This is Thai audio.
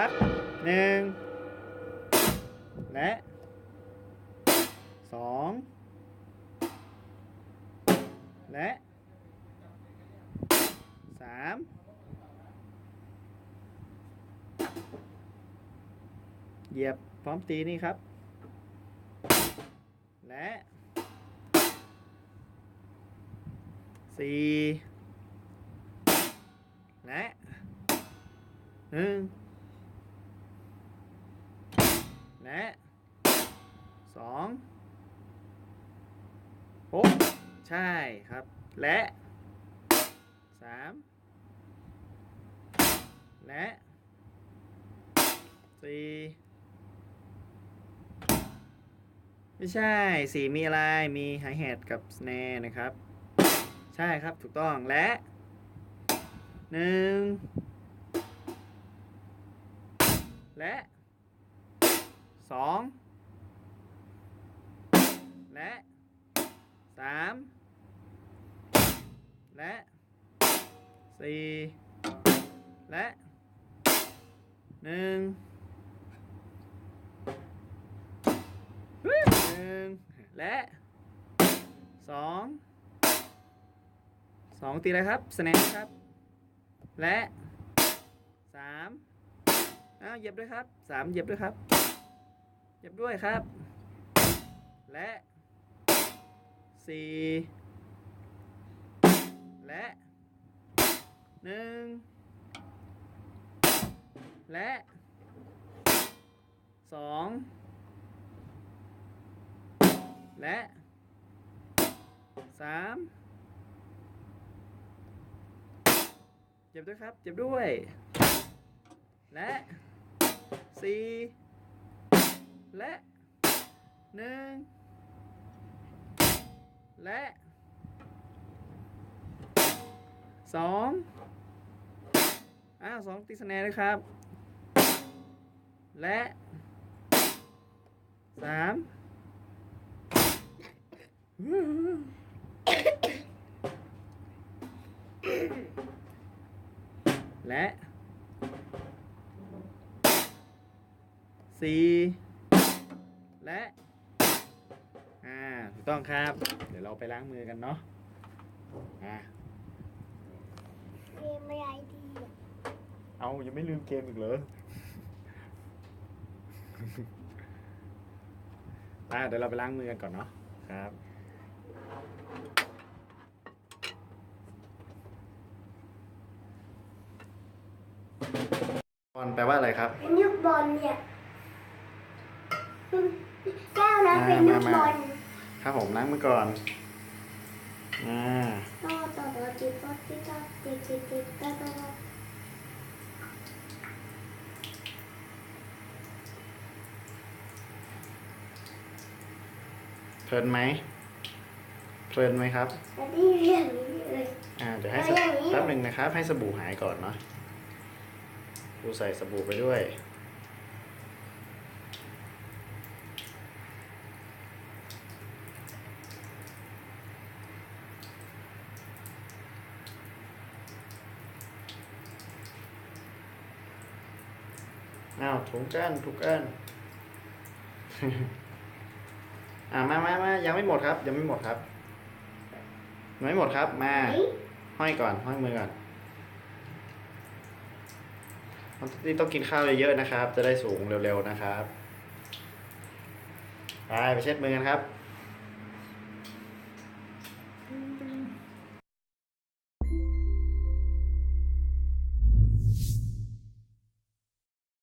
ครับหนึ่งและสองและสามเหยียบพร้อมตีนี่ครับ และสี่และหนึ่ง และสองโอ้ใช่ครับ และสามและสี่ไม่ใช่สี่มีอะไร มีไฮแฮทกับสแนร์นะครับ ใช่ครับถูกต้องและหนึ่งและ สองและสามและสี่และหนึ่งหนึ่งและสองสองตีอะไรครับสแนครับ และสามอ้าวเหยียบด้วยครับสามเหยียบด้วยครับ เหยียบด้วยครับ และสี่และหนึ่งและสองและสามเจ็บด้วยครับ เจ็บด้วย และสี่ และหนึ่งและสองอ้าวสองตีสแนร์ด้วยครับ และสามและสี่ และอ่าถูกต้องครับ เดี๋ยวเราไปล้างมือกันเนาะอ่าเกมอะไรดีอะเอายังไม่ลืมเกมอีกเหรอ อ่าเดี๋ยวเราไปล้างมือกันก่อนเนาะครับบอลแปลว่าอะไรครับเป็นลูกบอลเนี่ย แก้วนะเป็นลูกบอลครับผมล้างมือก่อนอ่าต่อต่อต่อจิบต่อจิบต่อจิบจิบจิบต่อต่อต่อเพลินไหมเพลินไหมครับแล้วที่เรียนนี้เลยอ่าเดี๋ยวให้สเอาอย่างนี้แป๊บหนึ่งนะครับ ให้สบู่หายก่อนเนาะดูใส่สบู่ไปด้วย อ้าวถุงก้านถุงก้านอ่ามามามายังไม่หมดครับ ยังไม่หมดครับยังไม่หมดครับ มาเฮ้ยห้อยก่อน ห้อยมือก่อนนี่ต้องกินข้าวเยอะๆนะครับ จะได้สูงเร็วๆนะครับ ไปไปเช็ดมือกันครับ